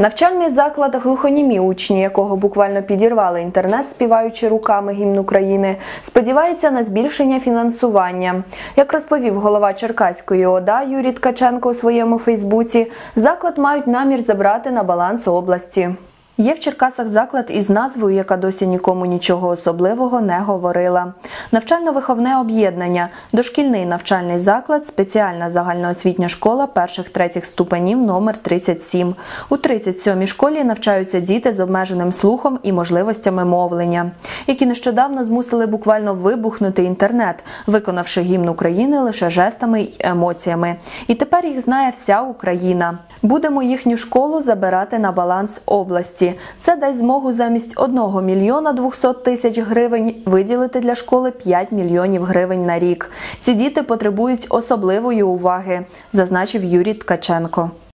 Навчальний заклад глухонімі учні, якого буквально підірвали інтернет, співаючи руками гімн України, сподівається на збільшення фінансування. Як розповів голова Черкаської ОДА Юрій Ткаченко у своєму Фейсбуці, заклад мають намір забрати на баланс області. Є в Черкасах заклад із назвою, яка досі нікому нічого особливого не говорила. Навчально-виховне об'єднання, дошкільний навчальний заклад, спеціальна загальноосвітня школа перших-третіх ступенів номер 37. У 37-й школі навчаються діти з обмеженим слухом і можливостями мовлення, які нещодавно змусили буквально вибухнути інтернет, виконавши гімн України лише жестами й емоціями. І тепер їх знає вся Україна. Будемо їхню школу забирати на баланс області. Це дасть змогу замість 1 мільйона 200 тисяч гривень виділити для школи 5 мільйонів гривень на рік. Ці діти потребують особливої уваги, зазначив Юрій Ткаченко.